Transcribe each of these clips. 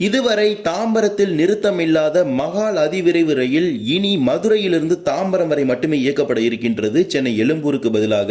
இதுவரை தாம்பரத்தில் நிறுத்தமில்லாத மகால் அதிவிரைவு ரயில் இனி மதுரையிலிருந்து தாம்பரம் வரை மட்டுமே இயக்கப்பட இருக்கின்றது. சென்னை எழும்பூருக்கு பதிலாக.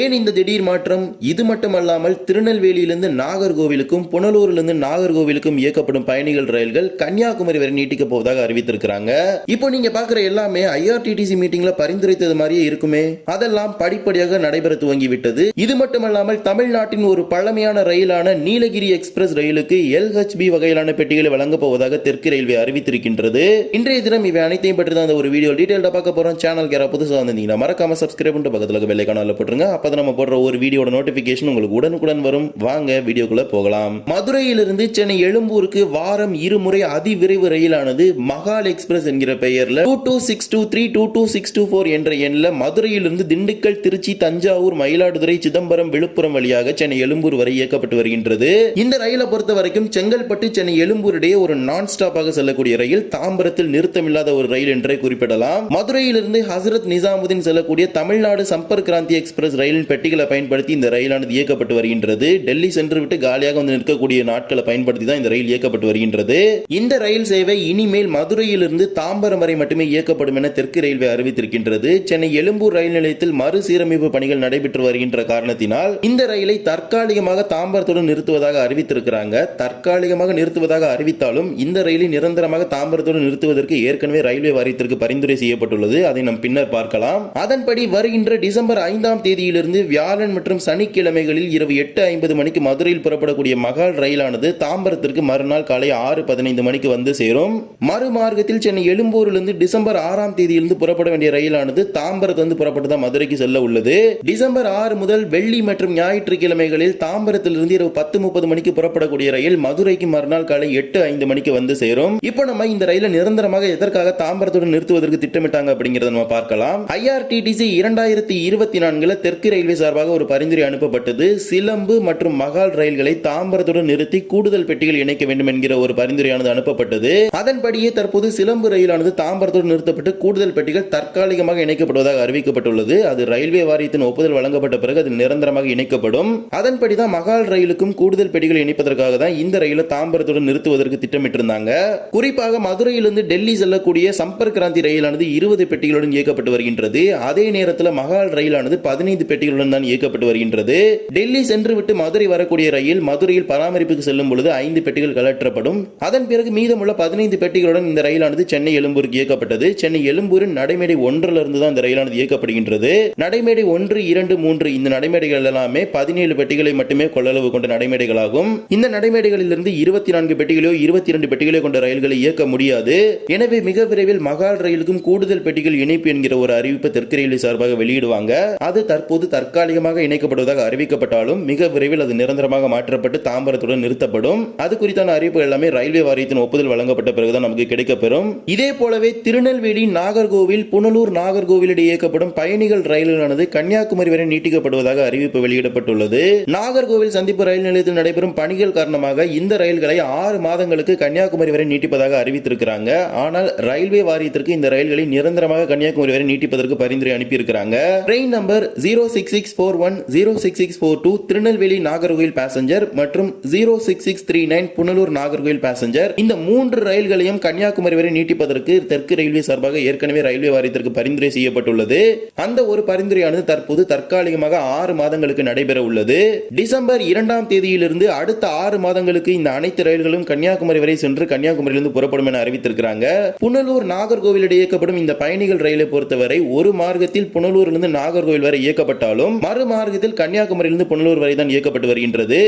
ஏன் இந்த திடீர் மாற்றம்? இது மட்டுமல்லாமல் திருநெல்வேலியிலிருந்து நாகர்கோவிலுக்கும் புனலூரிலிருந்து நாகர்கோவிலுக்கும் இயக்கப்படும் பயணிகள் ரயில்கள் கன்னியாகுமரி வரை நீட்டிக்க போவதாக அறிவித்திருக்கிறாங்க. இப்போ நீங்க பாக்குற எல்லாமே ஐஆர்டிடிசி மீட்டிங்ல பரிந்துரைத்தது மாதிரியே இருக்குமே. அதெல்லாம் படிப்படியாக நடைபெற துவங்கிவிட்டது. இது மட்டுமல்லாமல் தமிழ்நாட்டின் ஒரு பழமையான ரயிலான நீலகிரி எக்ஸ்பிரஸ் ரயிலுக்கு எல்ஹெச்பி வகையிலான பெட்டிகளை வழங்கப் போவதாக தெற்கு ரயில்வே அறிவித்திருக்கின்றது. இன்றைய தினம் இவை அனைத்தையும் பற்றி தான் அந்த ஒரு வீடியோ டீடைல்டா பார்க்க போறோம். சேனல் யாரா புதுசாக வந்திருந்தீங்கன்னா மறக்காம சப்ஸ்கிரைப் பண்ணிட்டு பக்கத்தில் வெள்ளை காணல போட்டுருங்க. அப்போ நம்ம போடுற ஒரு வீடியோட நோட்டிபிகேஷன் உங்களுக்கு உடனுக்குடன் வரும். வாங்க வீடியோக்குள்ள போகலாம். மதுரையிலிருந்து சென்னை எழும்பூருக்கு வாரம் இருமுறை அதிவிரைவு ரயிலானது மகால் எக்ஸ்பிரஸ் என்கிற பெயர்ல two two six two three two two six two four என்ற எண்ணில் மதுரையிலிருந்து திண்டுக்கல் திருச்சி தஞ்சாவூர் மயிலாடுதுறை சிதம்பரம் விழுப்புரம் வழியாக சென்னை எழும்பூர் வரை இயக்கப்பட்டு வருகின்றது. இந்த ரயிலை பொறுத்த வரைக்கும் செங்கல்பட்டு சென்னை எழும்பூர் இடையே ஒரு நான் ஸ்டாப்பாக செல்லக்கூடிய ரயில் தாம்பரத்தில் நிறுத்தமில்லாத ஒரு ரயில் என்றே குறிப்பிடலாம். மதுரையிலிருந்து ஹசரத் நிசாமுதீன் செல்லக்கூடிய தமிழ்நாடு சம்பர்க் கிராந்தி எக்ஸ்பிரஸ் ரயிலின் பெட்டிகளை பயன்படுத்தி இந்த ரயிலானது இயக்கப்பட்டு வருகின்றது. டெல்லி சென்று விட்டு காலியாக வந்து நிற்கக்கூடிய நாட்களை பயன்படுத்தி தான் இந்த ரயில் இயக்கப்பட்டு வருகின்றது. இந்த ரயில் சேவை இனிமேல் மதுரையிலிருந்து தாம்பரம் வரை மட்டுமே இயக்கப்படும் என தெற்கு ரயில்வே அறிவித்திருக்கின்றது. சென்னை எழும்பூர் ரயில் நிலையத்தில் மறுசீரமைப்பு பணிகள் நடைபெற்று வருகின்ற காரணத்தினால் இந்த ரயிலை தற்காலிகமாக தாம்பரத்துடன் நிறுத்துவதாக அறிவித்திருக்கிறாங்க. தற்காலிகமாக நிறுத்துவதாக அறிவித்தாலும் இந்த ரயிலை நிரந்தரமாக தாம்பரத்துடன் நிறுத்துவதற்கு ஏற்கனவே ரயில்வே வாரியத்திற்கு பரிந்துரை செய்யப்பட்டுள்ளது. அதை நாம் பின்னர் பார்க்கலாம். அதன்படி வருகின்ற டிசம்பர் ஐந்தாம் தேதியிலிருந்து வியாழன் மற்றும் சனிக்கிழமைகளில் இரவு எட்டு ஐம்பது மணிக்கு மதுரையில் புறப்படக்கூடிய மகால் ரயிலானது தாம்பரத்திற்கு மறுநாள் காலை ஆறு பதினைந்து மணிக்கு வந்து சேரும். மறுமார்க்கத்தில் சென்னை எழும்பூரிலிருந்து டிசம்பர் ஆறாம் தேதியிலிருந்து புறப்பட வேண்டிய ரயிலானது தாம்பரத்திலிருந்து புறப்பட்டு தான் மதுரைக்கு செல்ல உள்ளது. டிசம்பர் ஆறு முதல் வெள்ளி மற்றும் ஞாயிற்றுக்கிழமைகளில் தாம்பரத்திலிருந்து இரவு பத்து முப்பது மணிக்கு புறப்படக்கூடிய ரயில் மதுரைக்கு மறுநாள் காலை எட்டு ஐந்து மணிக்கு வந்து சேரும். இப்போ நம்ம இந்த ரயிலை நிரந்தரமாக எதற்காக தாம்பரத்துடன் நிறுத்துவதற்கு திட்டமிட்டாங்க அப்படிங்கறத நம்ம பார்க்கலாம். ஐஆர்டிடிசி இரண்டாயிரத்தி இருபத்தி நான்குல தெற்கு ரயில்வே சார்பாக ஒரு பரிந்துரை அனுப்பப்பட்டது. சிலம்பு மற்றும் மகால் ரயில்களை தாம்பரத்துடன் நிறுத்தி கூடுதல் பெட்டிகள் இணைக்க வேண்டும் என்கிற ஒரு பரிந்துரையானது அனுப்பப்பட்டது. அதன்படியே தற்போது சிலம்பு ரயிலானது தாம்பரத்துடன் நிறுத்தப்பட்டு கூடுதல் பெட்டிகள் தற்காலிகமாக இணைக்கப்படுவதாக அறிவிக்கப்பட்டுள்ளது. அது ரயில்வே வாரியத்தின் ஒப்புதல் வழங்கப்பட்ட பிறகு அது நிரந்தரமாக இணைக்கப்படும். அதன்படிதான் மகால் ரயிலுக்கும் கூடுதல் பெட்டிகள் இணைப்பதற்காக தான் இந்த ரயிலை தாம்பரத்துடன் நிறுத்த நிறுத்துவதற்கு திட்டமிட்டிருந்தாங்க. குறிப்பாக மதுரையிலிருந்து டெல்லி செல்லக்கூடிய சம்பர்க் கிராந்தி ரயிலானது இருபது பெட்டிகளுடன் இயக்கப்பட்டு வருகின்றது. அதே நேரத்தில் மகால் ரயிலானது பதினைந்து பெட்டிகளுடன் தான் இயக்கப்பட்டு வருகின்றது. டெல்லி சென்று விட்டு மதுரை வரக்கூடிய ரயில் மதுரையில் பராமரிப்புக்கு செல்லும் பொழுது ஐந்து பெட்டிகள் கலற்றப்படும் அதன் பிறகு மீதமுள்ள பதினைந்து பெட்டிகளுடன் இந்த ரயிலானது சென்னை எழும்பூருக்கு இயக்கப்பட்டது. சென்னை எழும்பூரின் நடைமேடை ஒன்றில் இருந்து தான் இந்த ரயிலானது இயக்கப்படுகின்றது. நடைமேடை ஒன்று இரண்டு மூன்று இந்த நடைமேடைகள் எல்லாமே பதினேழு பெட்டிகளை மட்டுமே கொள்ளளவு கொண்ட நடைமேடைகளாகும். இந்த நடைமேடைகளிலிருந்து இருபத்தி நான்கு பெட்டி பெட்டிகளோ இருபத்தி இரண்டு பெட்டிகளோ கொண்ட ரயில்களை இயக்க முடியாது. எனவே மிக விரைவில் மகால் ரயிலுக்கும் கூடுதல் பெட்டிகள் இணைப்பு என்கிற ஒரு அறிவிப்பை தெற்கு ரயில்வே சார்பாக வெளியிடுவாங்க. அது தற்போது தற்காலிகமாக இணைக்கப்படுவதாக அறிவிக்கப்பட்டாலும் மிக விரைவில் அது நிரந்தரமாக மாற்றப்பட்டு தாம்பரத்துடன் நிறுத்தப்படும். அது குறித்தான அறிவிப்பு எல்லாமே ரயில்வே வாரியத்தின் ஒப்புதல் வழங்கப்பட்ட பிறகுதான் நமக்கு கிடைக்கப்பெறும். இதே போலவே திருநெல்வேலி நாகர்கோவில் புனலூர் நாகர்கோவில் இயக்கப்படும் பயணிகள் ரயில்களானது கன்னியாகுமரி வரை நீட்டிக்கப்படுவதாக அறிவிப்பு வெளியிடப்பட்டுள்ளது. நாகர்கோவில் சந்திப்பு ரயில் நிலையத்தில் நடைபெறும் பணிகள் காரணமாக இந்த ரயில்களை ஆறு மாதங்களுக்கு கன்னியாகுமரி வரை நீட்டிப்பதாக அறிவித்திருக்கிறாங்க. ஆனால் ரயில்வே வாரியத்திற்கு இந்த ரயில்களை நிரந்தரமாக கன்னியாகுமரி வரை நீட்டிப்பதற்கு பரிந்துரை அனுப்பியிருக்கிறாங்க. Train number zero six six four one zero six six four two Tirunelveli Nagercoil passenger மற்றும் zero six six three nine Punalur Nagercoil passenger இந்த மூன்று ரயில்களையும் கன்னியாகுமரி வரை நீட்டிப்பதற்கு தெற்கு ரயில்வே சார்பாக ஏற்கனவே ரயில்வே வாரியத்திற்கு பரிந்துரை செய்யப்பட்டுள்ளது. அந்த ஒரு பரிந்துரையானது தற்போது தற்காலிகமாக ஆறு மாதங்களுக்கு நடைபெற உள்ளது டிசம்பர் இரண்டாம் தேதியிலிருந்து அடுத்த ஆறு மாதங்களுக்கு இந்த அனைத்து ரயில்களும் கன்னியாகுமரி வரை சென்று கன்னியாகுமரியிலிருந்து புறப்படும் என அறிவித்திருக்கிறாங்க. புனலூர் நாகர்கோவில் இடையே இயக்கப்படும் இந்த பயணிகள் ரயிலை பொறுத்தவரை ஒரு மார்க்கத்தில் புனலூரிலிருந்து நாகர்கோவில் வரை இயக்கப்பட்டாலும் மறு மார்க்கத்தில் கன்னியாகுமரியிலிருந்து புனலூர் வரை தான் இயக்கப்பட்டு வருகின்றது.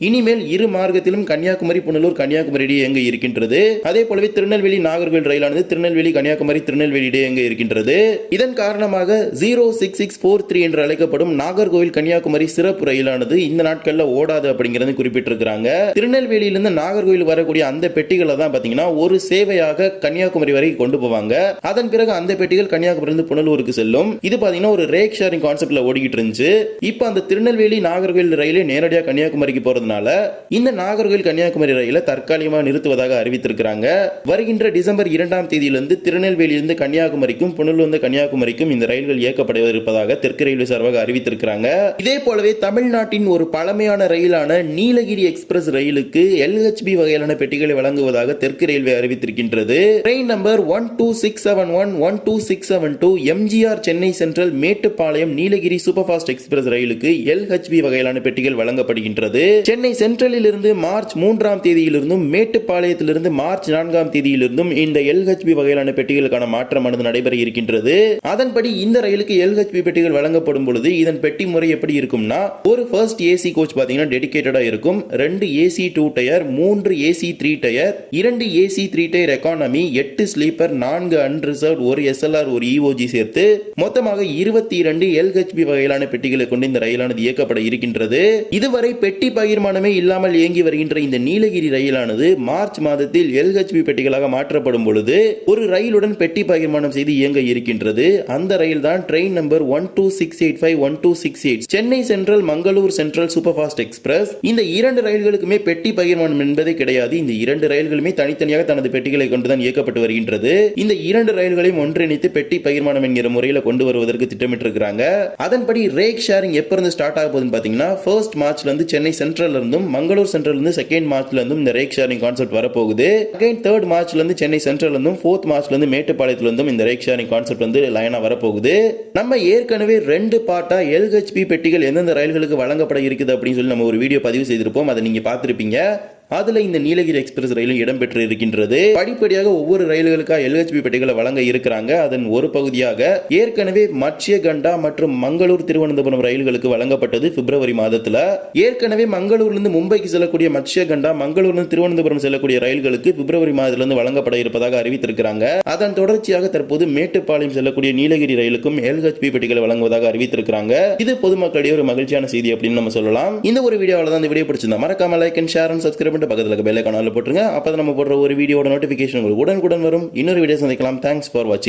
இனிமேல் இரு மார்க்கத்திலும் கன்னியாகுமரி புனலூர் கன்னியாகுமரி இடையே எங்க இருக்கின்றது? அதே போலவே திருநெல்வேலி நாகர்கோவில் ரயிலானது திருநெல்வேலி கன்னியாகுமரி திருநெல்வேலி இடையே எங்க இருக்கின்றது? இதன் காரணமாக zero six six four three என்று அழைக்கப்படும் நாகர்கோவில் கன்னியாகுமரி சிறப்பு ரயிலானது இந்த நாட்கள்ல ஓடாது அப்படிங்கிறது குறிப்பிட்டிருக்கிறாங்க. திருநெல்வேலியிலிருந்து நாகர்கோவில் வரக்கூடிய அந்த பெட்டிகளை தான் பாத்தீங்கன்னா ஒரு சேவையாக கன்னியாகுமரி வரை கொண்டு போவாங்க. அதன் பிறகு அந்த பெட்டிகள் கன்னியாகுமரியிலிருந்து புனலூருக்கு செல்லும். இது பாத்தீங்கன்னா ஒரு ரேக் ஷேரிங் கான்செப்ட்ல ஓடிக்கிட்டு இருந்துச்சு. இப்போ அந்த திருநெல்வேலி நாகர்கோவில் ரயிலே நேரடியாக கன்னியாகுமரிக்கு போறது இருப்பதனால இந்த நாகர்கோவில் கன்னியாகுமரி ரயிலை தற்காலிகமாக நிறுத்துவதாக அறிவித்திருக்கிறாங்க. வருகின்ற டிசம்பர் இரண்டாம் தேதியிலிருந்து திருநெல்வேலியிலிருந்து கன்னியாகுமரிக்கும் புனலூர்ந்து கன்னியாகுமரிக்கும் இந்த ரயில்கள் இயக்கப்பட இருப்பதாக தெற்கு ரயில்வே சார்பாக அறிவித்திருக்கிறாங்க. இதே போலவே தமிழ்நாட்டின் ஒரு பழமையான ரயிலான நீலகிரி எக்ஸ்பிரஸ் ரயிலுக்கு எல்ஹெச்பி வகையிலான பெட்டிகளை வழங்குவதாக தெற்கு railway அறிவித்திருக்கின்றது. Train number one two six seven one one two six seven two MGR Chennai central Mettupalayam Nilgiri super fast express ரயிலுக்கு எல்ஹெச்பி வகையிலான பெட்டிகள் வழங்கப்படுகின்றது. சென்னை சென்ட்ரலிலிருந்து மார்ச் மூன்றாம் தேதியிலிருந்தும் மேட்டுப்பாளையத்திலிருந்து மார்ச் நான்காம் தேதியிலிருந்தும் இந்த எல்ஹெச்பி வகையிலான பெட்டிகளுக்கான மாற்றமானது நடைபெற இருக்கின்றது. அதன்படி இந்த ரயிலுக்கு எல்ஹெச்பி பெட்டிகள் வழங்கப்படும் பொழுது இதன் பெட்டி முறை எப்படி இருக்கும்னா ஒரு ஃபர்ஸ்ட் ஏசி கோச் பாத்தீங்கன்னா டெடிகேட்டடா இருக்கும். ரெண்டு ஏசி டூ டயர் மூன்று ஏசி த்ரீ டயர் இரண்டு ஏசி த்ரீ டயர் எக்கானமி எட்டு ஸ்லீப்பர் நான்கு அன்ரிசர்வ் ஒரு எஸ்எல்ஆர் ஒரு இஓஜி சேர்த்து மொத்தமாக இருபத்தி இரண்டு எல்ஹெச்பி வகையிலான பெட்டிகளை கொண்டு இந்த ரயிலானது இயக்கப்பட இருக்கின்றது. இதுவரை பெட்டி பகிர்மானமே இல்லாமல் இயங்கி வருகின்ற இந்த நீலகிரி ரயிலானது மார்ச் மாதத்தில் எல்ஹெச்பி பெட்டிகளாக மாற்றப்படும் பொழுது ஒரு ரயிலுடன் பெட்டி பகிர்மானம் செய்து இயங்க இருக்கின்றது. அந்த ரயில் தான் train number one two six eight five one two six eight. Chennai central Mangalore central super fast express. இந்த இரண்டு ரயில்களுக்குமே பெட்டி பகிர்மானம் என்பதே கிடையாது. இந்த இரண்டு ரயில்களுமே தனித்தனியாக தனது பெட்டிகளை கொண்டுதான் இயக்கப்பட்டு வருகின்றது. இந்த இரண்டு ரயில்களையும் ஒன்றிணைத்து பெட்டி பகிர்மானம் என்கிற முறையில் கொண்டு வருவதற்கு திட்டமிட்டிருக்கிறாங்க. அதன்படி ரேக் ஷேரிங் எப்ப இருந்து ஸ்டார்ட் ஆக போகுதுன்னு பாத்தீங்கன்னா ஃபர்ஸ்ட் மார்ச்ல இருந்து சென்னை சென்ட்ரல் இருந்தும் மங்களூர் சென்ட்ரல் இருந்து செகண்ட் மார்ச்ல இருந்தும் இந்த ரேக் ஷேரிங் கான்செப்ட் வரப்போகுது. அகைன் தேர்ட் மார்ச்ல இருந்து சென்னை சென்ட்ரல் இருந்தும் ஃபோர்த் மார்ச்ல இருந்து மேட்டுப்பாளையத்துல இருந்தும் இந்த ரேக் ஷேரிங் கான்செப்ட் வந்து லைனா வரப்போகுது. நம்ம ஏற்கனவே ரெண்டு பார்ட்டா எல்ஹெச்பி பெட்டிகள் எந்தெந்த ரயில்களுக்கு வழங்கப்பட இருக்குது அப்படின்னு சொல்லி நம்ம ஒரு வீடியோ பதிவு செய்திருப்போம். அதை நீங்க பார்த்துருப்பீங்க. அதுல இந்த நீலகிரி எக்ஸ்பிரஸ் ரயிலும் இடம்பெற்று இருக்கின்றது. படிப்படியாக ஒவ்வொரு ரயில்களுக்காக எல்ஹெச்பி பெட்டிகளை வழங்க இருக்கிறாங்க. அதன் ஒரு பகுதியாக ஏற்கனவே மட்சியகண்டா கண்டா மற்றும் மங்களூர் திருவனந்தபுரம் ரயில்களுக்கு வழங்கப்பட்டது பிப்ரவரி மாதத்துல. ஏற்கனவே மங்களூர்ல இருந்து மும்பைக்கு செல்லக்கூடிய மட்சியகண்டா கண்டா மங்களூர்ல இருந்து திருவனந்தபுரம் செல்லக்கூடிய ரயில்களுக்கு பிப்ரவரி மாதத்திலிருந்து வழங்கப்பட இருப்பதாக அறிவித்திருக்கிறாங்க. அதன் தொடர்ச்சியாக தற்போது மேட்டுப்பாளையம் செல்லக்கூடிய நீலகிரி ரயிலுக்கும் எல்ஹெச்பி பெட்டிகளை வழங்குவதாக அறிவித்திருக்கிறாங்க. இது பொதுமக்களிடையே ஒரு மகிழ்ச்சியான செய்தி அப்படின்னு நம்ம சொல்லலாம். இந்த ஒரு வீடியோவில் தான் இந்த வீடியோ பிடிச்சிருந்தா மறக்காம like and share and subscribe பண்ணிட்டு பக்கத்தில் இருக்க பெல் ஐக்கானில் போட்டுருங்க. அப்போ நம்ம போடுற ஒரு வீடியோட நோட்டிஃபிகேஷன் உங்களுக்கு உடனுக்குடன் வரும். இன்னொரு வீடியோ சந்திக்கலாம். தேங்க்ஸ் ஃபார் வாட்சிங்